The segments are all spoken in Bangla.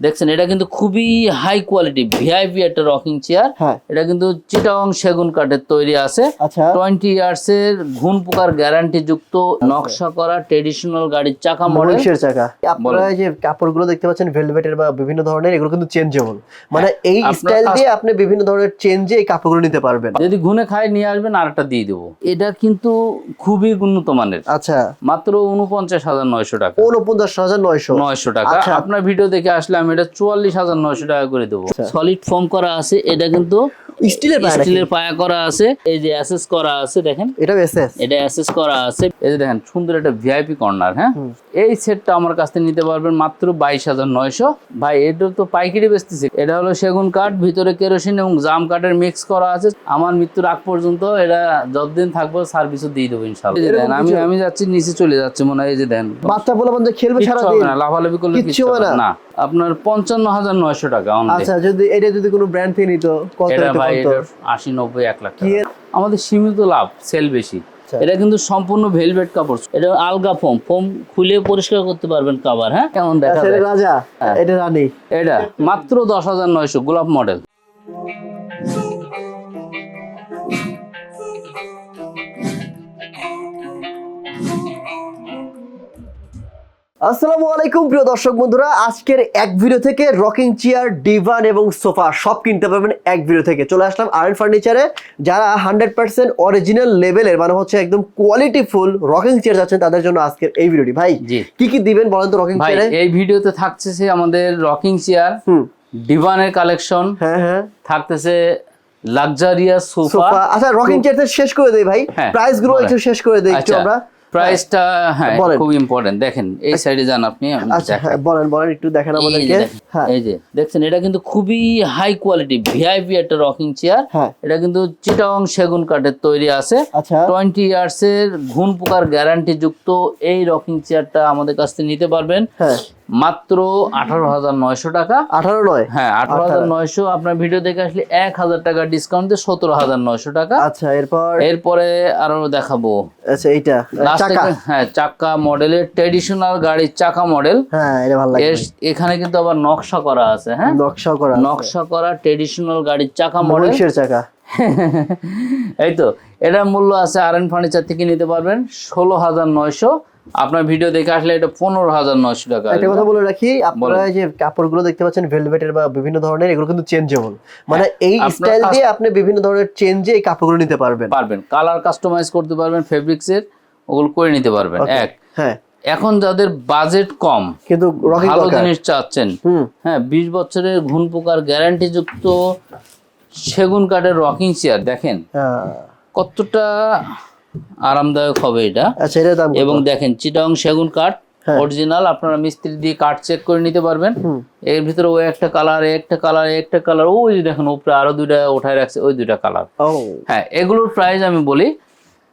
দেখছেন এটা কিন্তু খুবই high quality V I P একটা রকিং চেয়ার হ্যাঁ। এটা কিন্তু চিটাং সেগুন কাঠের তৈরি আছে। আচ্ছা। টোয়েন্টি ইয়ার্স এর ঘুণ পোকার গ্যারান্টি যুক্ত নকশা করা ট্রেডিশনাল গাড়ির চাকা মডেল চাকা। আপনারা যে কাপড়গুলো দেখতে পাচ্ছেন ভেলভেটের বা বিভিন্ন ধরনের এগুলো কিন্তু চেঞ্জেবল মানে এই স্টাইল দিয়ে আপনি বিভিন্ন ধরনের চেঞ্জে এই কাপড়গুলো নিতে পারবেন। যদি ঘুনে খায় নিয়ে আসবেন আর একটা দিয়ে দেবো। এটা কিন্তু খুবই উন্নত মানের। আচ্ছা। মাত্র উনপঞ্চাশ হাজার নয়শো টাকা। উনপঞ্চাশ হাজার নয়শো। নয়শো টাকা। আচ্ছা। আপনার ভিডিও দেখে আসলে আমি এটা চুয়াল্লিশ হাজার নয়শো টাকা করে দেবো। আচ্ছা। সলিড ফর্ম করা আছে এটা কিন্তু স্টিলের পায় স্টিলের পায়া করা আছে এই যে অ্যাসেস করা আছে দেখেন। এটা এসএস এটা অ্যাসেস করা আছে। এই যে দেখেন সুন্দর একটা ভিআইপি কর্নার হ্যাঁ? এই সেটটা আমার কাছ থেকে নিতে পারবেন মাত্র বাইশ হাজার নয়শো। ভাই এটা তো পাইকারি বেচতেছে। এটা হলো সেগুন কাঠ ভিতরে কেরোসিন এবং জাম কাঠের মিক্স করা আছে। আমার মৃত্যুর আগ পর্যন্ত এটা যতদিন থাকব সার্ভিসও দিয়ে দেবো ইনশাল্লাহ আমি আমি যাচ্ছি নিচে চলে যাচ্ছে মনে হয় এই যে দেন। বাচ্চা বলে বন্ধু খেলবে কিচ্ছু সারাদিন। হবে না লাফালাফি করলে কিচ্ছু হবে না? আপনার পঞ্চান্ন হাজার নয়শো টাকা আচ্ছা যদি এটা যদি কোনো ব্র্যান্ড থেকে নিত কত আশি নব্বই এক লাখ আমাদের সীমিত লাভ সেল বেশি। এটা কিন্তু সম্পূর্ণ ভেলভেট কাপড়। এটা আলগা ফোম ফোম খুলে পরিষ্কার করতে পারবেন কাবার হ্যাঁ? কেমন দেখা আচ্ছা, রাজা হ্যাঁ। এটা রানী। এটা মাত্র দশ হাজার নয়শো গোলাপ মডেল আসসালামু আলাইকুম প্রিয় দর্শক বন্ধুরা। আজকের এক ভিডিও থেকে রকিং চেয়ার ডিভান এবং সোফা সব কিনতে পারবেন এক ভিডিও থেকে। চলে আসলাম আয়রন ফার্নিচারে যারা হান্ড্রেড পার্সেন্ট অরিজিনাল লেভেলের মানে হচ্ছে একদম কোয়ালিটি ফুল রকিং চেয়ার যাচ্ছেন তাদের জন্য আজকের এই ভিডিওটি ভাই জি। কি কি দিবেন বলেন তো রকিং চেয়ারে এই ভিডিওতে থাকছে সে আমাদের রকিং চেয়ার ডিভানের কালেকশন হ্যাঁ হ্যাঁ। থাকতেছে লাক্সারিয়াস সোফা আচ্ছা রকিং চেয়ার শেষ করে দেই ভাই। হ্যাঁ, প্রাইসগুলো একটু শেষ করে দেই একটু আচ্ছা আমরা। প্রাইসটা হ্যাঁ। খুব ইম্পর্টেন্ট দেখেন এই সাইডে যান আপনি আচ্ছা হ্যাঁ বলেন বলেন একটু দেখেন আমাদেরকে। হ্যাঁ। এই যে দেখছেন এটা কিন্তু খুবই high quality V I P একটা রকিং চেয়ার হ্যাঁ। এটা কিন্তু চিটাং সেগুন কাঠের তৈরি আছে। আচ্ছা। টোয়েন্টি ইয়ার্স এর ঘুণ পোকার গ্যারান্টি যুক্ত এই রকিং চেয়ারটা আমাদের কাছ থেকে নিতে পারবেন। হ্যাঁ। মাত্র আঠারো হাজার নয়শো টাকা। আঠারো নয়? হ্যাঁ আঠারো হাজার। নয়শো। আপনার ভিডিও দেখে আসলে এক হাজার টাকা ডিসকাউন্ট দিয়ে সতেরো হাজার নয়শো টাকা। আচ্ছা এরপর? এরপরে আরও দেখাবো। আচ্ছা এইটা। হ্যাঁ চাকা মডেলের ট্রেডিশনাল গাড়ির চাকা মডেল হ্যাঁ এটা ভালো লাগে এখানে কিন্তু আবার নকশা করা আছে হ্যাঁ? নকশা করা নকশা করা ট্রেডিশনাল গাড়ির চাকা মডেল চাকা। এই তো এটার মূল্য আছে আর এন ফার্নিচার থেকে নিতে পারবেন ষোলো হাজার নয়শো। আপনার ভিডিও দেখে আসলে এটা পনেরো হাজার নয়শো টাকা। একটা কথা বলে রাখি আপনারা। এই যে কাপড়গুলো দেখতে পাচ্ছেন ভেলভেটের বা বিভিন্ন ধরনের এগুলো কিন্তু চেঞ্জেবল। মানে এই হ্যাঁ, স্টাইল দিয়ে আপনি বিভিন্ন ধরনের চেঞ্জে এই কাপড়গুলো নিতে পারবেন। পারবেন। কালার কাস্টমাইজ করতে পারবেন ফেব্রিক্স এর ওগুলো করে নিতে পারবেন। এক। হ্যাঁ। এখন যাদের বাজেট কম কিন্তু ভালো জিনিস চাচ্ছেন হ্যাঁ বিশ বছরের ঘুণ পোকার গ্যারান্টি যুক্ত সেগুন কাঠের রকিং চেয়ার দেখেন। হ্যাঁ। কতটা আরামদায়ক হবে এটা। আচ্ছা দাম এবং দেখেন চিটাং সেগুন কাঠ হ্যাঁ। অরিজিনাল আপনারা মিস্ত্রি দিয়ে কাঠ চেক করে নিতে পারবেন। এর ভিতরে ওই একটা কালার একটা কালার একটা কালার ওই দেখেন উপরে আরও দুইটা উঠায় রাখছে ওই দুইটা কালার হ্যাঁ এগুলোর প্রাইস আমি বলি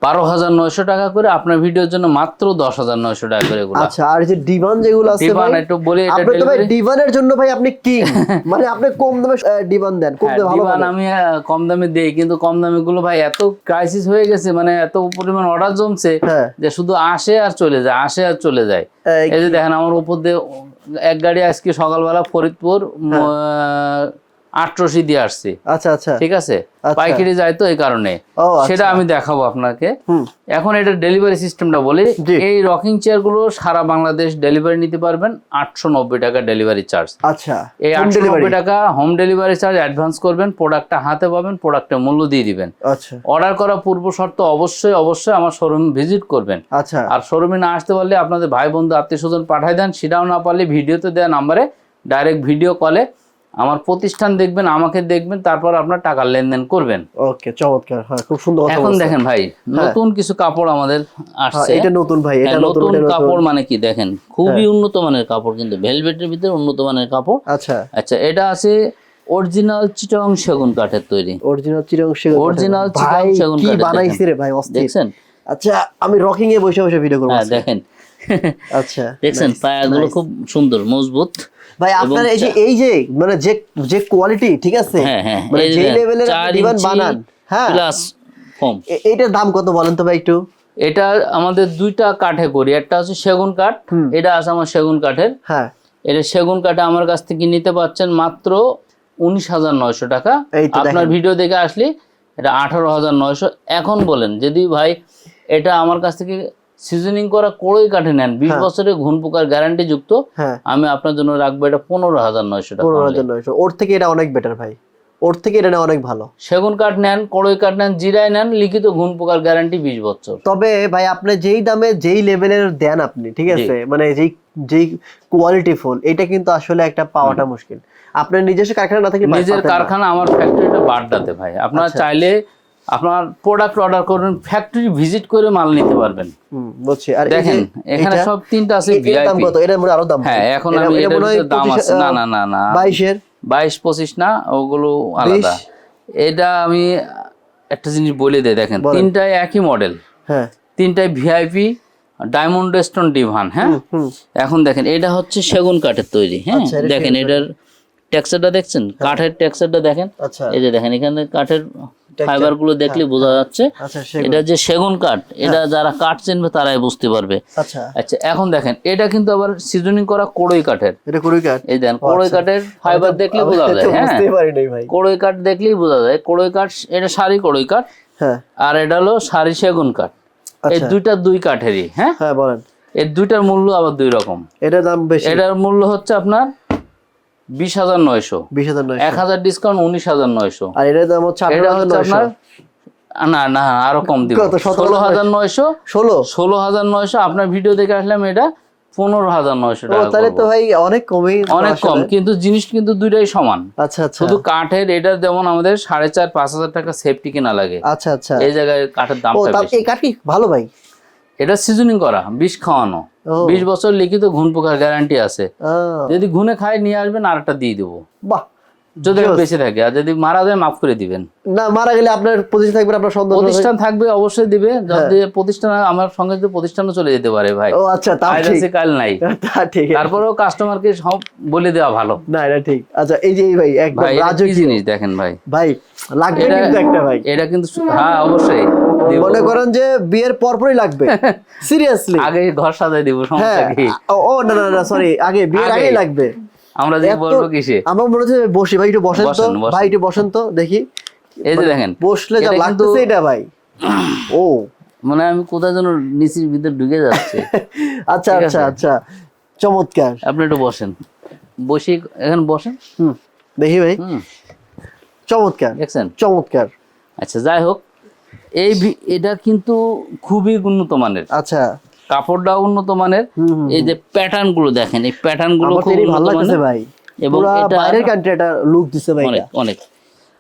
বারো হাজার নয়শো টাকা করে আপনার ভিডিওর জন্য মাত্র দশ হাজার নয়শো টাকা করে আচ্ছা আর যে ডিভান যেগুলো আছে ডিভান একটু বলি আপনি তো ভাই ডিভানের জন্য ভাই আপনি কি। মানে আপনি কম দামে ডিভান দেন কম হ্যাঁ, দামে ভালো ডিভান আমি কম দামে দেই কিন্তু কম দামে গুলো ভাই এত ক্রাইসিস হয়ে গেছে মানে এত পরিমাণ অর্ডার জমছে হ্যাঁ। যে শুধু আসে আর চলে যায় আসে আর চলে যায়। এই যে দেখেন আমার উপর দিয়ে এক গাড়ি আজকে সকালবেলা ফরিদপুর আটরশি দিয়ে আসছে। আচ্ছা আচ্ছা। ঠিক আছে? আচ্ছা। পাইকারি যায় তো এই কারণে। আচ্ছা। সেটা আমি দেখাবো আপনাকে। এখন এটা ডেলিভারি সিস্টেমটা বলি। এই রকিং চেয়ারগুলো সারা বাংলাদেশ ডেলিভারি নিতে পারবেন আটশো নব্বই টাকা ডেলিভারি চার্জ। আচ্ছা। এই আটশো নব্বই টাকা হোম ডেলিভারি চার্জ অ্যাডভান্স করবেন প্রোডাক্টটা হাতে পাবেন প্রোডাক্টের মূল্য দিয়ে দিবেন। আচ্ছা। অর্ডার করা পূর্ব শর্ত অবশ্যই অবশ্যই আমার শোরুম ভিজিট করবেন। আচ্ছা। আর শোরুমে না আসতে পারলে আপনাদের ভাই বন্ধু আত্মীয় স্বজন পাঠাই দেন সেটাও না পারলে ভিডিওতে দেওয়া নাম্বারে ডাইরেক্ট ভিডিও কলে আমার প্রতিষ্ঠান দেখবেন আমাকে দেখবেন তারপর আপনার টাকার লেনদেন করবেন। ওকে চমৎকার। হ্যাঁ খুব সুন্দর কথা এখন দেখেন ভাই নতুন কিছু কাপড় আমাদের হ্যাঁ, আসছে এটা নতুন ভাই এটা হ্যাঁ, নতুন এটা নতুন। কাপড় মানে কি দেখেন খুবই উন্নত মানের কাপড় কিন্তু ভেলভেটের ভিতরে উন্নত মানের কাপড়। আচ্ছা। আচ্ছা এটা আছে অরিজিনাল চিটং সেগুন কাঠের তৈরি। অরিজিনাল চিরং সেগুন অরিজিনাল চিরং সেগুন কি কাঠের বানাইছে রে ভাই অস্থির। দেখছেন? আচ্ছা আমি রকিং এ বসে বসে ভিডিও করব হ্যাঁ দেখেন। আচ্ছা দেখছেন পায়াগুলো খুব সুন্দর মজবুত। ভাই আপনার এই যে এই যে মানে যে যে কোয়ালিটি ঠিক আছে? হ্যাঁ হ্যাঁ মানে যে লেভেলের ডিভান বানান হ্যাঁ। প্লাস ফোম এইটার দাম কত বলেন তো ভাই একটু? এটা আমাদের দুইটা কাঠে করি একটা হচ্ছে সেগুন কাঠ এটা আছে আমার সেগুন কাঠের। হ্যাঁ। এটা সেগুন কাঠে আমার কাছ থেকে নিতে পাচ্ছেন মাত্র উনিশ হাজার নয়শো টাকা। আপনার ভিডিও দেখে আসলে এটা আঠারো হাজার নয়শো। এখন বলেন যদি ভাই এটা আমার কাছ থেকে সিজনিং করা কড়ই কাঠে নেন। বিশ হ্যাঁ। বছরের ঘুন পোকার গ্যারান্টি যুক্ত। হ্যাঁ। আমি আপনার জন্য রাখব এটা পনেরো হাজার নয়শো টাকা পনেরো হাজার নয়শো। ওর থেকে এটা অনেক বেটার ভাই। ওর থেকে এটা অনেক ভালো। সেগুন কাঠ নেন কড়ই কাঠ নেন জিরাই নেন লিখিত ঘুন পোকার গ্যারান্টি বিশ বছর। তবে ভাই আপনি যেই দামে যেই লেভেলের দেন আপনি ঠিক আছে? মানে যেই যেই কোয়ালিটি ফুল এটা কিন্তু আসলে একটা পাওয়াটা মুশকিল। আপনার নিজস্ব কারখানা না থাকলে নিজের কারখানা আমার ফ্যাক্টরিটা বাড্ডাতে ভাই। আপনারা আচ্ছা। চাইলে আপনার প্রোডাক্ট অর্ডার করবেন ফ্যাক্টরি ভিজিট করে মাল নিতে পারবেন। বুঝছি। আর দেখেন এখানে সব তিনটা আছে দাম কত? এটার মধ্যে আরও দাম হ্যাঁ এখন আমি এটা এটার হয় দাম আছে। না না না না। বাইশের? বাইশ পঁচিশ না ওগুলো আলাদা। এটা আমি একটা জিনিস বলে দিই দেখেন। তিনটাই একই মডেল হ্যাঁ। তিনটাই ভিআইপি ডায়মন্ড স্টোন ডিভান হ্যাঁ? এখন দেখেন এটা হচ্ছে সেগুন কাঠের তৈরি হ্যাঁ? আচ্ছা, দেখেন এটার টেক্সচারটা দেখছেন? কাঠের টেক্সচারটা দেখেন? আচ্ছা। এই যে দেখেন এখানে কাঠের ফাইবারগুলো দেখলে বোঝা যাচ্ছে। আচ্ছা এটা যে সেগুন কাঠ এটা যারা কাঠ চিনবে তারাই বুঝতে পারবে। আচ্ছা। আচ্ছা এখন দেখেন এটা কিন্তু আবার সিজনিং করা কোড়ই কাঠের। এটা কাঠ? এই দেখেন কোড়ই কাঠের ফাইবার দেখলে বোঝা যায় হ্যাঁ। কোড়ই কাঠ দেখলেই বোঝা যায় কোড়ই কাঠ এটা সারি কোড়ই কাঠ হ্যাঁ। আর এটা হলো সারি সেগুন কাঠ। এই আচ্ছা। দুইটা দুই কাঠেরই হ্যাঁ? হ্যাঁ বলেন। এর দুইটার মূল্য আবার দুই রকম। এটার দাম বেশি। এটার মূল্য হচ্ছে আপনার বিশ হাজার নয়শো। বিশ হাজার নয় এক হাজার ডিসকাউন্ট উনিশ হাজার নয়শো। আর এটার দাম হচ্ছে আঠারো এটা হাজার নয়শো। না না আরও কম দিব। ষোলো হাজার নয়শো। ষোলো? ষোলো হাজার নয়শো আপনার ভিডিও দেখে আসলাম এটা পনেরো হাজার নয়শো টাকা তাহলে তো ভাই অনেক কমই অনেক কম কিন্তু জিনিস কিন্তু দুইটাই সমান। আচ্ছা আচ্ছা। শুধু কাঠের এটা যেমন আমাদের সাড়ে চার পাঁচ হাজার টাকা সেফটি কেনা লাগে। আচ্ছা আচ্ছা। এই জায়গায় কাঠের ও দামটা এই কাঠ কি? ভালো ভাই। এটা সিজনিং করা বিষ খাওয়ানো। বিশ বছর লিখিত ঘুন পোকার গ্যারান্টি আছে। যদি ঘুনে খায় নিয়ে আসবেন আর একটা দিয়ে দেবো। বাহ যদি বেঁচে থাকে আর যদি মারা যায় মাফ করে দিবেন। না মারা গেলে আপনার প্রতিষ্ঠান থাকবে আপনার সন্তান প্রতিষ্ঠান থাকবে অবশ্যই দিবে। যদি প্রতিষ্ঠান আমার সঙ্গে যদি প্রতিষ্ঠানও চলে যেতে পারে ভাই। ও আচ্ছা তা ঠিক। আছে কাল নাই। তা ঠিক। তারপরেও কাস্টমারকে সব বলে দেওয়া ভালো। না এটা ঠিক। আচ্ছা এই যে এই ভাই একদম রাজকীয় জিনিস দেখেন ভাই? ভাই লাগবে কিন্তু একটা ভাই। এটা কিন্তু হ্যাঁ অবশ্যই। মনে করেন যে বিয়ের পরপরই লাগবে। সিরিয়াসলি আগে ঘর সাজাই দিব হ্যাঁ সমস্যা কি? ও না না না সরি আগে বিয়ের আগে। লাগবে। আমরা যে বলব কিসে? আমার মনে হচ্ছে বসি ভাই একটু বসেন তো। ভাই একটু বসেন তো দেখি। এই যে দেখেন বসলে যা লাগতেছে এটা ভাই। ও। মানে আমি কোথায় যেন নিচির ভিতরে ঢুকে যাচ্ছে। আচ্ছা আচ্ছা আচ্ছা। চমৎকার। আপনি একটু বসেন। বসে এখন বসেন। হুম। দেখি ভাই। হুম। চমৎকার দেখছেন? চমৎকার। আচ্ছা যাই হোক এই এটা কিন্তু খুবই উন্নত মানের। আচ্ছা। কাপড়টাও উন্নত মানের। এই যে প্যাটার্নগুলো দেখেন এই প্যাটার্নগুলো খুব ভালো উন্নত ভাই। এবং এটা বাইরের কান্ট্রি এটা লুক দিছে ভাই অনেক অনেক।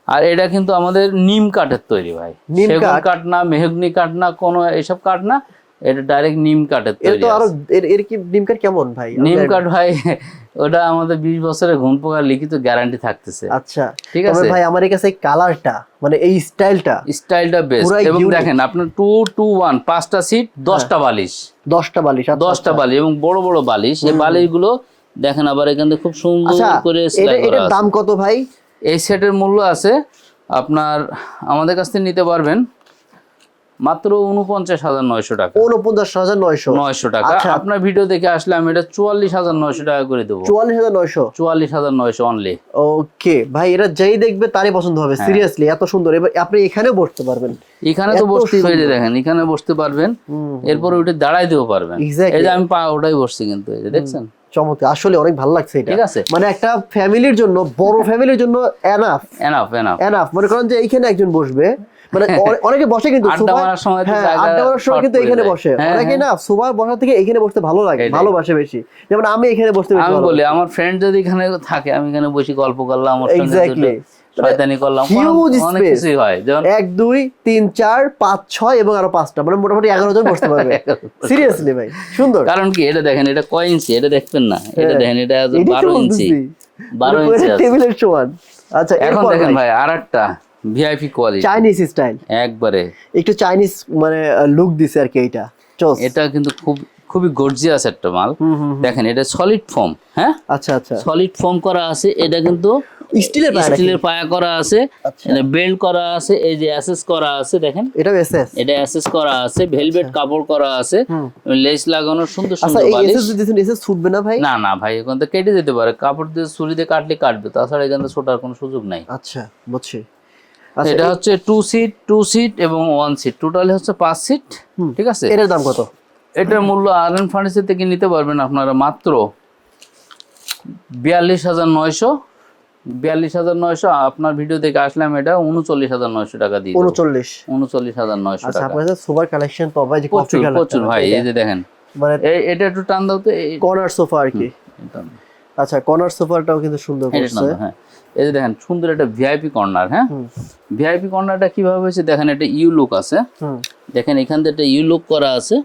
আর এটা কিন্তু আমাদের নিম কাঠের তৈরি ভাই। নিম সেগুন? কাঠ? না মেহগনি কাঠ না কোনো এসব কাঠ না। এটা ডাইরেক্ট নিম কাঠের তৈরি তো আরও এর কি নিম কাঠ কেমন ভাই? নিম কাঠ ভাই ওটা আমাদের বিশ বছরের ঘুম পোকার লিখিত গ্যারান্টি থাকতেছে। আচ্ছা ঠিক আছে? ভাই আমার কাছে এই কালারটা মানে এই স্টাইলটা স্টাইলটা বেস্ট এবং দেখেন আপনার টু টু ওয়ান পাঁচটা সিট দশটা বালিশ। দশটা বালিশ আচ্ছা, দশটা বালিশ এবং বড় বড় বালিশ। এই বালিশগুলো দেখেন আবার এখানে খুব সুন্দর আচ্ছা করে এটা সেলাই করা এটার দাম কত ভাই? এই সেটের মূল্য আছে আপনার আমাদের কাছ থেকে নিতে পারবেন। মাত্র উনপঞ্চাশ হাজার নয়শো টাকা। উনপঞ্চাশ হাজার নয়শো। নয়শো টাকা। আচ্ছা। আপনার ভিডিও দেখে আসলে আমি এটা চুয়াল্লিশ হাজার নয়শো টাকা করে দেবো। চুয়াল্লিশ হাজার নয়শো। চুয়াল্লিশ হাজার নয়শো অনলি ওকে ভাই এটা যেই দেখবে তারই পছন্দ হবে। হ্যাঁ। সিরিয়াসলি এত সুন্দর। এবার আপনি এখানেও বসতে পারবেন। এখানে তো বসতে সুন্দর। দেখেন এখানে বসতে পারবেন। এরপরে দাঁড়াই দিতে পারবেন। এই যে আমি পা ওটাই বসছি কিন্তু এই যে দেখছেন? চমৎকার। আসলে অনেক ভালো লাগছে এটা। ঠিক আছে। মানে একটা ফ্যামিলির জন্য বড় ফ্যামিলির জন্য এনাফ এনাফ এনাফ এনাফ মনে করেন যে এইখানে একজন বসবে মানে অনেকে বসে কিন্তু আড্ডা মারার সময় তো হ্যাঁ, জায়গা আড্ডা মারার সময় কিন্তু এখানে বসে। হ্যাঁ, অনেকে না সোফা বসা থেকে এখানে বসতে ভালো লাগে ভালোবাসে বেশি। যেমন আমি এখানে বসতে আমি বলি আমার ফ্রেন্ড যদি এখানে থাকে আমি এখানে বসে গল্প করলাম ওর সঙ্গে শয়তানি করলাম অনেক- অনেক কিছুই হয়। যেমন এক দুই তিন চার পাঁচ ছয় এবং আরও পাঁচটা। মানে মোটামুটি এগারো জন বসতে পারবে। সিরিয়াসলি ভাই সুন্দর। কারণ কি এটা দেখেন এটা কয় ইঞ্চি এটা দেখবেন না। এটা হ্যাঁ। দেখেন এটা বারো ইঞ্চি। বারো মানে ইঞ্চি টেবিলের সমান। আচ্ছা এখন দেখেন ভাই, ভাই আর একটা ভিআইপি কোয়ালিটি চাইনিজ স্টাইল একবারে। একটু চাইনিজ মানে লুক দিছে আর কি এটা এটা কিন্তু খুব খুবই গর্জিয়াস একটা মাল। দেখেন এটা সলিড ফর্ম হ্যাঁ? আচ্ছা আচ্ছা। সলিড ফর্ম করা আছে এটা কিন্তু স্টিলের পায়া স্টিলের পায়া করা আছে আচ্ছা। বেল্ট করা আছে এই যে অ্যাসেস করা আছে দেখেন। এটা এসএস এটা অ্যাসেস করা আছে ভেলভেট কাপড় করা আছে লেস লাগানো সুন্দর আচ্ছা সুন্দর বালিশ। দিছেন এসএস ছুটবে না ভাই? না না ভাই এখান থেকে কেটে যেতে পারে। কাপড় দিয়ে ছুরি দিয়ে কাটলে কাটবে তাছাড়া এখান থেকে ছোটার কোনো সুযোগ নাই। আচ্ছা বুঝছি। আচ্ছা এটা হচ্ছে টু সিট টু সিট এবং ওয়ান সিট টোটালি হচ্ছে পাঁচ সিট ঠিক আছে? এটার দাম কত? এটার মূল্য আরএন ফার্নিচার থেকে নিতে পারবেন আপনারা মাত্র বিয়াল্লিশ হাজার নয়শো। বিয়াল্লিশ হাজার নয়শো আপনার ভিডিও থেকে আসলাম এটা উনচল্লিশ হাজার নয়শো টাকা দিয়ে উনচল্লিশ। উনচল্লিশ হাজার নয়শো আচ্ছা টাকা। সুপার কালেকশন পাবা যে প্রচুর প্রচুর ভাই এই যে দেখেন। মানে এটা একটু টান দাও তো কর্নার সোফা আর কি। আচ্ছা কর্নার সোফাটাও কিন্তু সুন্দর করছে। হ্যাঁ। এই যে দেখেন সুন্দর একটা ভিআইপি কর্নার হ্যাঁ। ভিআইপি কর্নারটা কীভাবে হয়েছে? দেখেন একটা ইউ লুক আছে। দেখেন এখান থেকে একটা ইউ লুক করা আছে।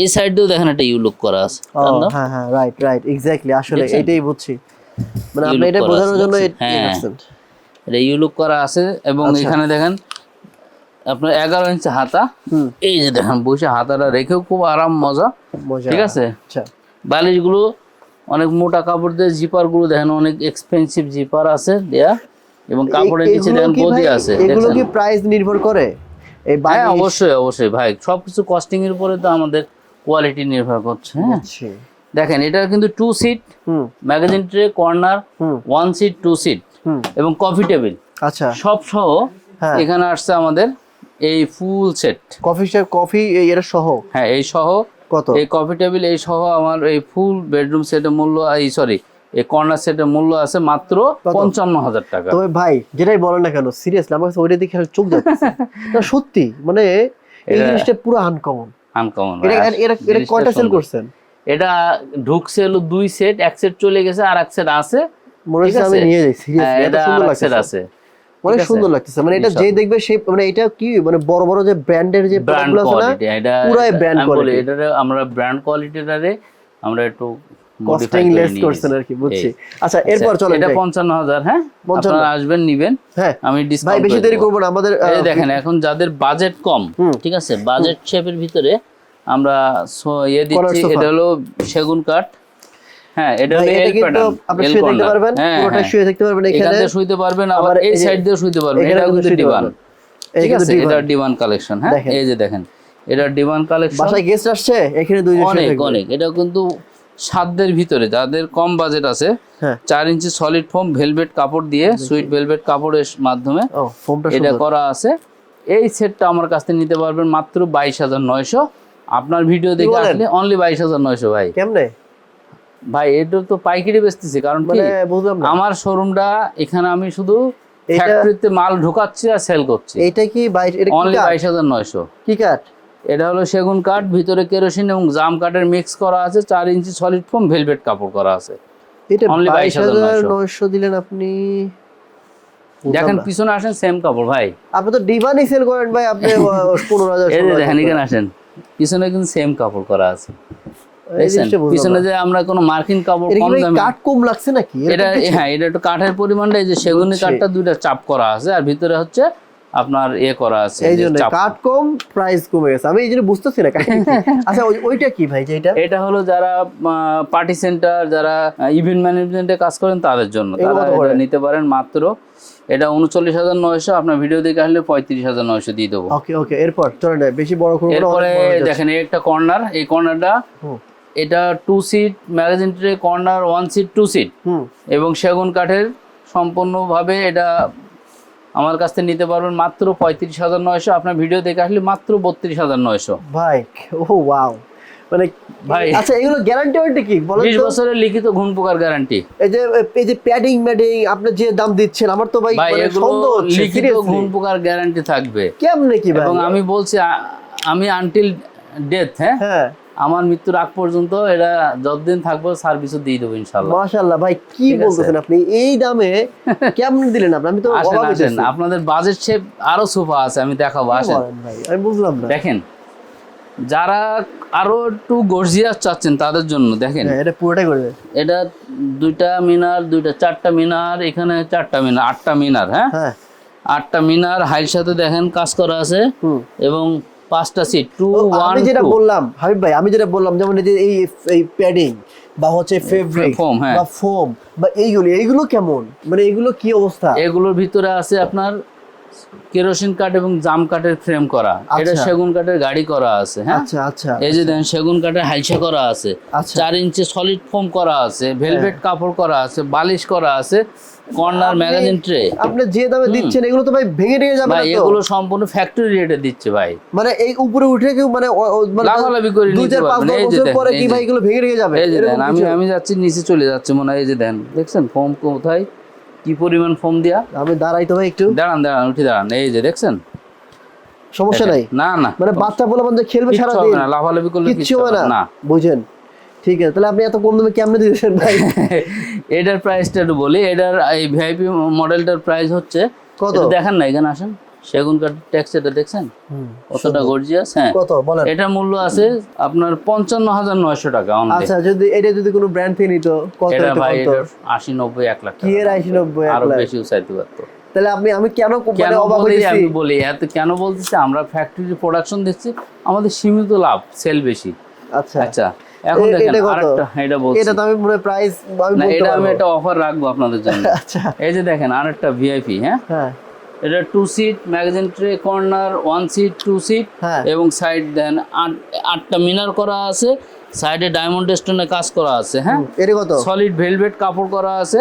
এই সাইড দিয়েও দেখেন একটা ইউ লুক করা আছে। হ্যাঁ হ্যাঁ রাইট রাইট এক্স্যাক্টলি আসলে এটাই বুঝছি। মানে আপনি এটা বোঝানোর জন্য? এটা হ্যাঁ। এটা ইউ লুক করা আছে এবং আচ্ছা। এখানে দেখেন আপনার এগারো ইঞ্চি হাতা। এই যে দেখেন বসে হাতাটা রেখেও খুব আরাম মজা। মজা। ঠিক আছে? আচ্ছা। বালিশগুলো অনেক মোটা কাপড় দিয়ে জিপারগুলো দেখেন অনেক এক্সপেন্সিভ জিপার আছে দেয়া। এবং কাপড়ের নিচে দেখেন গদি আছে এগুলো কি প্রাইস নির্ভর করে? এই ভাই অবশ্যই অবশ্যই ভাই। সবকিছু কস্টিং এর উপরে তো আমাদের কোয়ালিটি নির্ভর করছে হ্যাঁ? দেখেন এটা কিন্তু টু সিট হুম। Magazine tray corner one seat two seat হুম। এবং কফি টেবিল আচ্ছা। সব সহ হ্যাঁ। এখানে আসছে আমাদের এই ফুল সেট কফি কফি এটা সহ? হ্যাঁ এই সহ কত? এই কফি টেবিল এই সহ আমার এই ফুল বেডরুম সেটের মূল্য এই সরি এই কর্নার সেটের মূল্য আছে মাত্র পঞ্চান্ন হাজার টাকা। তবে ভাই যেটাই বলেন না কেন সিরিয়াসলি আমার কাছে ওইটা দেখে চোখ যাচ্ছে। না সত্যি মানে এই এটা- জিনিসটা পুরো আনকমন আনকমন এটা এটা কয়টা সেল করছেন? এটা ঢুকছে হলো দুই সেট এক সেট চলে গেছে আর এক সেট আছে। মনে হচ্ছে আমি নিয়ে যাই হ্যাঁ, সিরিয়াসলি এটা এটা সুন্দর লাগছে আছে। অনেক সুন্দর লাগতেছে। মানে এটা যে দেখবে সে মানে এটা কি মানে বড় বড় যে ব্র্যান্ডের যে ব্র্যান্ড প্রোডাক্টগুলো আছে না কোয়ালিটি এটা পুরাই বলি, quality। এটারে আমরা ব্র্যান্ড কোয়ালিটিটারে আমরা একটু কস্টিং লেস করছেন আর কি বুঝছি। আচ্ছা এরপর আচ্ছা, চলেন এটা যাই। পঞ্চান্ন হাজার হ্যাঁ? 55 আপনারা আসবেন নিবেন। হ্যাঁ। আমি ভাই বেশি দেরি করব না আমাদের এই দেখেন এখন যাদের বাজেট কম ঠিক আছে? বাজেট শেপের ভিতরে আমরা ইয়ে দিচ্ছি। এটা হলো সেগুন কাঠ। হ্যাঁ এটা ভাই, হলো এটা এল প্যাটার্ন আপনি শুয়ে থাকতে পারবেন হ্যাঁ পুরোটা হ্যাঁ। শুয়ে থাকতে পারবেন এখানে। শুইতে পারবেন আবার আবার এই এই সাইড দিয়েও শুইতে পারবেন। এটা কিন্তু কিন্তু ডিভান ঠিক আছে? এটা ডিভান কালেকশন হ্যাঁ? দেখেন। এই যে দেখেন এটা ডিভান কালেকশন বাসায় গেস্ট আসছে এখানে দুইজন অনেক অনেক। এটা কিন্তু সাধ্যের ভিতরে যাদের কম বাজেট আছে চার ইঞ্চি সলিড ফোম ভেলভেট কাপড় দিয়ে সুইট ভেলভেট কাপড়ের মাধ্যমে এটা করা আছে। এই সেটটা আমার কাছ থেকে নিতে পারবেন মাত্র বাইশ হাজার নয়শো। আপনার ভিডিও দেখে আসলে অনলি বাইশ হাজার নয়শো ভাই। কেমনে? ভাই এটা তো পাইকারি বেচতেছি কারণ কি মানে বুঝলাম আমার শোরুমটা এখানে আমি শুধু ফ্যাক্টরিতে মাল ঢোকাচ্ছি আর সেল করছি। এটা কি অনলি? বাইশ হাজার নয়শো। কি কাঠ? এটা হলো সেগুন কাঠ ভিতরে কেরোসিন এবং জাম কাঠের মিক্স করা আছে চার ইঞ্চি সলিড ফোম ভেলভেট কাপড় করা আছে। এটা বাইশ হাজার 22,900 নয়শো দিলেন আপনি? দেখেন পিছনে আসেন সেম কাপড় ভাই। আপনি তো ডিভানি সেল করেন ভাই আপনি পনেরো হাজার এই যে 16,000 দেখেন এখানে আসেন। পিছনে কিন্তু সেম কাপড় করা আছে। পিছনে যে আমরা কোনো মার্কিন কাপড় এটা কম দামে কাঠ কম লাগছে নাকি? এটা হ্যাঁ এটা একটু কাঠের পরিমাণটা এই যে সেগুনি কাঠটা দুইটা চাপ করা আছে আর ভিতরে হচ্ছে আপনার ইয়ে করা আছে এই জন্য কম প্রাইস কমে গেছে। আমি এই জন্য বুঝতেছি না আচ্ছা ওইটা কি ভাই এটা? হলো যারা পার্টি সেন্টার যারা ইভেন্ট ম্যানেজমেন্টে কাজ করেন তাদের জন্য। তারা? নিতে পারেন মাত্র এটা উনচল্লিশ হাজার নয়শো আপনার ভিডিও দেখে আসলে পঁয়ত্রিশ হাজার নয়শো দিয়ে দেবো। ওকে ওকে এরপর চলে বেশি বড় এরপরে। দেখেন একটা কর্নার এই কর্নারটা এটা two seat magazine tray corner one seat two seat এবং সেগুন কাঠের সম্পূর্ণভাবে এটা আমার কাছ থেকে নিতে পারবেন মাত্র পঁয়ত্রিশ হাজার নয়শো। আপনার ভিডিও দেখে আসলে মাত্র বত্রিশ হাজার নয়শো। ভাই ও ওয়াও মানে ভাই। আচ্ছা এগুলো গ্যারান্টি ওয়ারেন্টি কি? বলেন বিশ তো। বছরের লিখিত ঘুণ পোকার গ্যারান্টি এই যে এই যে প্যাডিং ম্যাডিং আপনি যে দাম দিচ্ছেন আমার তো ভাই মানে সন্দেহ হচ্ছে লিখিত। ঘুণ পোকার গ্যারান্টি থাকবে। কেমনে কি ভাই? এবং আমি বলছি আমি আনটিল ডেথ হ্যাঁ? হ্যাঁ। আমার মৃত্যুর আগ পর্যন্ত এটা যতদিন থাকব সার্ভিসও দিয়ে দেবো ইনশাল্লাহ মাশাআল্লাহ ভাই কি বলতেছেন আপনি? এই দামে কেমন দিলেন আপনি? আমি তো আসেন অবাক আসেন। আপনাদের বাজেট শেপ আরও সোফা আছে আমি দেখাবো আসেন। আমি বুঝলাম না। দেখেন যারা আরও একটু গর্জিয়াস চাচ্ছেন তাদের জন্য দেখেন। হ্যাঁ এটা পুরোটাই এটা দুইটা মিনার দুইটা চারটা মিনার এখানে চারটা মিনার আটটা মিনার হ্যাঁ? হ্যাঁ। আটটা মিনার হাইল সাথে দেখেন কাজ করা আছে। এবং পাঁচটা সিট টু ওয়ান আমি যেটা বললাম হাবিব ভাই আমি যেটা বললাম যেমন এই যে এই এই প্যাডিং বা হচ্ছে ফেব্রিক foam, হ্যাঁ। বা ফোম বা এইগুলো এইগুলো কেমন? মানে এগুলো কি অবস্থা? এগুলোর ভিতরে আছে আপনার কেরোসিন কাঠ এবং জাম কাঠের ফ্রেম করা। এটা আচ্ছা। সেগুন কাঠের গাড়ি করা আছে হ্যাঁ? আচ্ছা আচ্ছা এই যে দেখেন সেগুন কাঠের হালসা করা আছে। আচ্ছা। চার ইঞ্চি সলিড ফোম করা আছে ভেলভেট কাপড় করা আছে বালিশ করা আছে। Corner magazine tray. আপনি যে দামে দিচ্ছেন এগুলো তো ভাই ভেঙে ভেঙে যাবে ভাই এগুলো সম্পূর্ণ ফ্যাক্টরি রেটে দিচ্ছে ভাই। মানে এই উপরে উঠে কেউ মানে মানে লাফালাফি করে নিতে এই যে পরে কি ভাই এগুলো ভেঙে ভেঙে যাবে? এই যে দেখেন আমি আমি যাচ্ছি নিচে চলে যাচ্ছে মনে হয় এই যে দেন দেখছেন? ফোম কোথায়? কি পরিমাণ ফোম দিয়া? আমি দাঁড়াই তো ভাই একটু। দাঁড়ান দাঁড়ান উঠে দাঁড়ান। এই যে দেখছেন? সমস্যা নাই? না না মানে বাচ্চা বলে বন্ধু খেলবে সারা দিন না লাফালাফি করলে হবে না? না। বুঝেন? ঠিক আছে তাহলে আপনি এত কম দামে কেমনে দিয়েছেন ভাই? এটার প্রাইসটা একটু বলি এটার এই ভিআইপি মডেলটার প্রাইস হচ্ছে কত? দেখেন না এখানে আসেন। সেগুন কাঠ ট্যাক্স এটা দেখছেন? কতটা গর্জিয়াস হ্যাঁ। কত বলেন। এটার মূল্য আছে আপনার পঞ্চান্ন হাজার নয়শো টাকা আচ্ছা যদি এটা যদি কোনো ব্র্যান্ড থেকে নিত কত এটা ভাই আশি নব্বই এক লাখ কি এর আশি নব্বই আরও? বেশি চাইতে পারতো। তাহলে আপনি আমি কেন কেন মানে অবাক বলি আমি বলি এত কেন বলতেছি আমরা ফ্যাক্টরি প্রোডাকশন দিচ্ছি আমাদের সীমিত লাভ সেল বেশি। আচ্ছা। আচ্ছা। এখন দেখেন আরেকটা এটা বলছি। এটা তো আমি মনে প্রাইস আমি বলতে এটা আমি একটা অফার রাখব আপনাদের জন্য। আচ্ছা। এই যে দেখেন আরেকটা ভিআইপি হ্যাঁ? হ্যাঁ। এটা two seat magazine tray corner one seat two seat. এবং সাইড দেন আটটা মিনার করা আছে সাইডে ডায়মন্ড স্টোনে কাজ করা আছে হ্যাঁ? এটা কত? সলিড ভেলভেট কাপড় করা আছে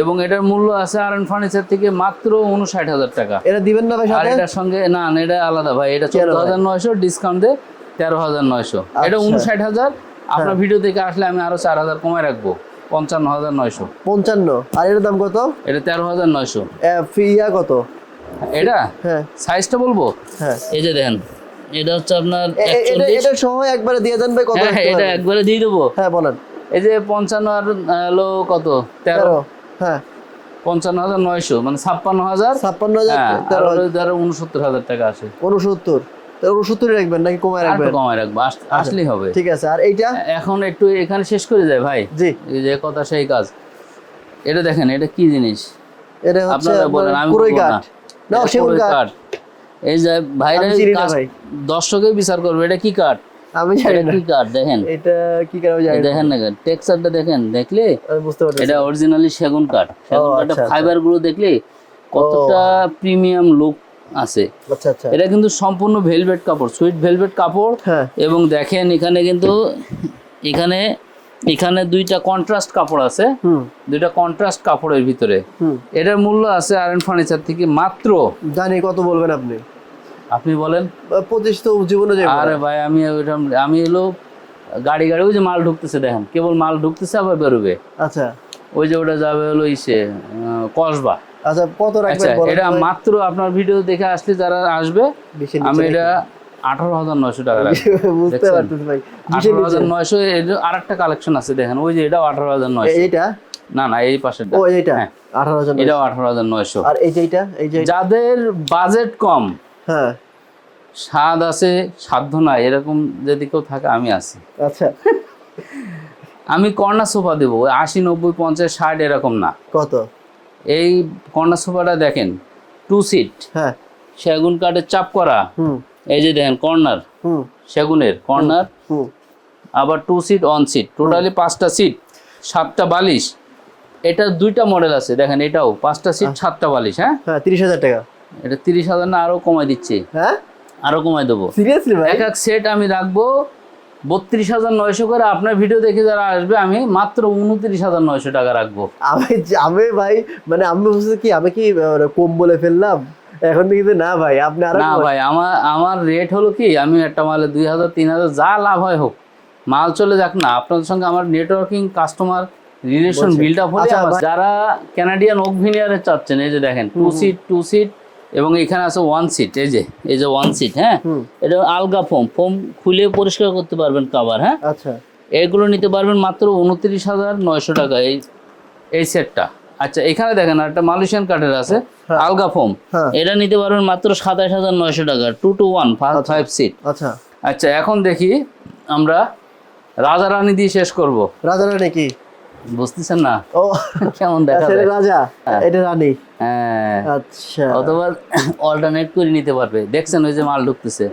এবং এটার মূল্য আছে আর এন ফার্নিচার থেকে মাত্র উনষাট হাজার টাকা। এটা দিবেন না ভাই আর এটার সঙ্গে না এটা আলাদা ভাই এটা চোদ্দ হাজার নয়শো ডিসকাউন্ট দিয়ে তেরো হাজার নয়শো। এটা আচ্ছা। উনষাট হাজার আপনার ভিডিও থেকে আসলে আমি আরও চার হাজার কমায় রাখব। পঞ্চান্ন হাজার নয়শো। পঞ্চান্ন। আর এটার দাম কত? এটা তেরো হাজার নয়শো। ইয়া কত? এটা? হ্যাঁ। সাইজটা বলব? হ্যাঁ। এই যে দেখেন এটা হচ্ছে আপনার এটা সহ একবারে দিয়ে দেন ভাই কত হ্যাঁ এটা একবারে দিয়ে দেবো। হ্যাঁ বলেন। এই যে পঞ্চান্ন আর হলো কত? তেরো। হ্যাঁ। পঞ্চান্ন হাজার নয়শো মানে ছাপ্পান্ন হাজার। ছাপ্পান্ন হাজার হ্যাঁ উনসত্তর হাজার টাকা আসে উনসত্তর। উনসত্তরই রাখবেন নাকি কমায় রাখবেন? কমায় রাখব। আসলেই হবে। ঠিক আছে আর এইটা? এখন একটু এখানে শেষ করে যায় ভাই। জি। যে কথা সেই কাজ। এটা দেখেন এটা কি জিনিস? এটা হচ্ছে বলেন আমি কুড়ই কাঠ। না সেগুন কাঠ। কাঠ। এই যে ভাইরা আমি চিনি না কাজ- ভাই। দর্শকে বিচার করবে এটা কি কাঠ? আমি জানি এটা কি কাঠ? দেখেন। এটা কি কারণে এই জানি না। দেখেন না টেক্সচারটা দেখেন দেখলে বুঝতে এটা অরিজিনালি সেগুন কাঠ। সেগুন আচ্ছা, কাঠের আচ্ছা। ফাইবারগুলো দেখলে কতটা প্রিমিয়াম লুক আছে। আচ্ছা আচ্ছা। এটা কিন্তু সম্পূর্ণ ভেলভেট কাপড় সুইট ভেলভেট কাপড়। হ্যাঁ। এবং দেখেন এখানে কিন্তু এখানে এখানে দুইটা কন্ট্রাস্ট কাপড় আছে। হুম। দুইটা কন্ট্রাস্ট কাপড়ের ভিতরে। হুম। এটার মূল্য আছে আর ফার্নিচার থেকে মাত্র জানি কত বলবেন আপনি? আপনি বলেন। পঁচিশ তো জীবনে যাবে আরে ভাই আমি ওইরকম আমি এলো গাড়ি গাড়ি ওই যে মাল ঢুকতেছে দেখেন। কেবল মাল ঢুকতেছে আবার বেরোবে। আচ্ছা। ওই যে ওটা যাবে হলো ইসে কসবা। আচ্ছা কত আচ্ছা রাখবেন বলেন এটা মাত্র আপনার ভিডিও দেখে আসলে যারা আসবে আমি এটা আঠারো হাজার নয়শো টাকা বুঝতে পারতেছি ভাই। আঠারো হাজার নয়শো আর একটা কালেকশন আছে দেখেন ওই যে এটাও আঠারো হাজার নয়শো। এইটা? না না এই পাশেরটা। ও এইটা। আঠারো হাজার এটাও আঠারো হাজার নয়শো। আর এই যে এইটা? এই যে যাদের বাজেট কম হ্যাঁ। স্বাদ আছে সাধ্য নাই এরকম যদি কেউ থাকে আমি আছি। আচ্ছা। আমি কর্নার সোফা দেবো আশি নব্বই পঞ্চাশ ষাট এরকম না। কত? এই কর্নার সোফাটা দেখেন টু সিট হ্যাঁ। সেগুন কাঠের চাপ করা। হুম। এই যে দেখেন কর্নার। হুম। সেগুনের কর্নার। আবার two seat one seat totally পাঁচটা সিট সাতটা বালিশ। এটা দুইটা মডেল আছে দেখেন এটাও। পাঁচটা সিট সাতটা বালিশ হ্যাঁ? হ্যাঁ তিরিশ হাজার টাকা। এটা তিরিশ হাজার না আরও কমাই দিচ্ছি। হ্যাঁ? আরও কমাই দেবো। সিরিয়াসলি ভাই? এক এক সেট আমি রাখব বত্রিশ হাজার নয়শো করে আপনার ভিডিও দেখে যারা আসবে আমি মাত্র উনত্রিশ হাজার নয়শো টাকা রাখব। আমি আমি ভাই মানে আমি বুঝছি কি আমি কি আহ, কম বলে ফেললাম? এখন কিন্তু না ভাই আপনি আরও না ভাই আমার আমার রেট হলো কি আমি একটা মালে দুই হাজার তিন হাজার যা লাভ হয় হোক মাল চলে যাক না। আপনাদের সঙ্গে আমার networking customer relation. Build up হলে আচ্ছা, যারা ক্যানাডিয়ান ওক ভিনিয়ারে চাচ্ছেন এই যে দেখেন টু সিট টু সিট এবং এখানে আছে ওয়ান সিট এই যে এই যে ওয়ান সিট হ্যাঁ? এটা আলগা ফোম ফোম খুলে পরিষ্কার করতে পারবেন কাবার হ্যাঁ? আচ্ছা। এগুলো নিতে পারবেন মাত্র উনত্রিশ হাজার নয়শো টাকা এই এই সেটটা আচ্ছা এখানে দেখেন আর একটা মালয়েশিয়ান কাঠের আছে হ্যাঁ। আলগা ফোম হ্যাঁ। এটা নিতে পারবেন মাত্র সাতাশ হাজার নয়শো টাকা two two one five seat আচ্ছা। আচ্ছা এখন দেখি আমরা রাজা রানী দিয়ে শেষ করব। রাজা রানী কি? বুঝতেছেন না? ও কেমন দেখা আচ্ছা, যায়? রাজা? এটা রানী? হ্যাঁ। আচ্ছা। অথবা অল্টারনেট করে নিতে পারবে। দেখছেন ওই যে মাল ঢুকতেছে।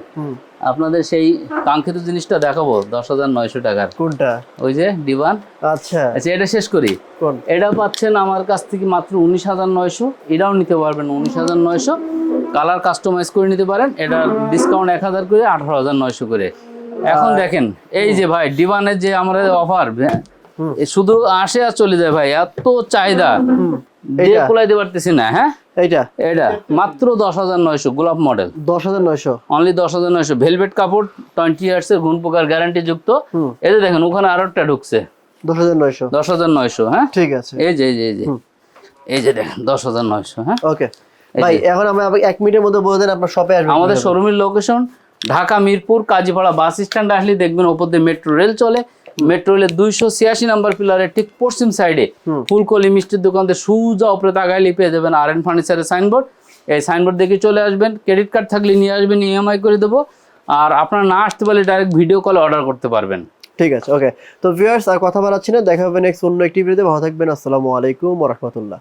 আপনাদের সেই কাঙ্ক্ষিত জিনিসটা দেখাবো দশ হাজার নয়শো টাকার। কোনটা? ওই যে ডিবান আচ্ছা। আচ্ছা এটা শেষ করি। এটা পাচ্ছেন আমার কাছ থেকে মাত্র উনিশ হাজার নয়শো। এটাও নিতে পারবেন উনিশ হাজার নয়শো। কালার কাস্টমাইজ করে নিতে পারেন। এটা ডিসকাউন্ট এক হাজার করে আঠারো হাজার নয়শো করে। এখন দেখেন এই যে ভাই ডিবানের যে আমরা অফার। শুধু আসে আর চলে যায় ভাই এত চাহিদা। দিয়ে? কুলাইতে পারতেছি না হ্যাঁ? এইটা। এটা মাত্র দশ হাজার নয়শো গোলাপ মডেল দশ হাজার নয়শো। অনলি দশ হাজার নয়শো। ভেলভেট কাপড় টোয়েন্টি ইয়ার্স এর গুণ গ্যারান্টি যুক্ত। এই যে দেখেন ওখানে আরও একটা ঢুকছে। দশ হাজার নয়শো। দশ হাজার নয়শো হ্যাঁ? ঠিক আছে। এই যে এই যে এই যে। এই যে দেখেন দশ হাজার নয়শো হ্যাঁ? ওকে। ভাই এখন আমরা এক মিনিটের মধ্যে বলে দেন আপনার শপে আসবেন আমাদের শোরুমের location Dhaka Mirpur Kazipara bus stand আসলে দেখবেন ওপর দিয়ে মেট্রো রেল চলে। মেট্রো রেলের দুইশো ছিয়াশি নাম্বার পিলারে ঠিক পশ্চিম সাইডে ফুলকলি মিষ্টির দোকান থেকে সুজা উপরে তাকাইলে পেয়ে যাবেন আর এন ফার্নিচারের সাইনবোর্ড। এই সাইনবোর্ড দেখে চলে আসবেন ক্রেডিট কার্ড থাকলে নিয়ে আসবেন ইএমআই করে দেবো। আর আপনার না আসতে পারলে ডাইরেক্ট ভিডিও কলে অর্ডার করতে পারবেন। ঠিক আছে ওকে তো ভিউয়ার্স আর কথা বাড়াচ্ছি না দেখা হবে নেক্সট অন্য একটি ভিডিওতে ভালো থাকবেন আসসালামু আলাইকুম রাহমাতুল্লাহ।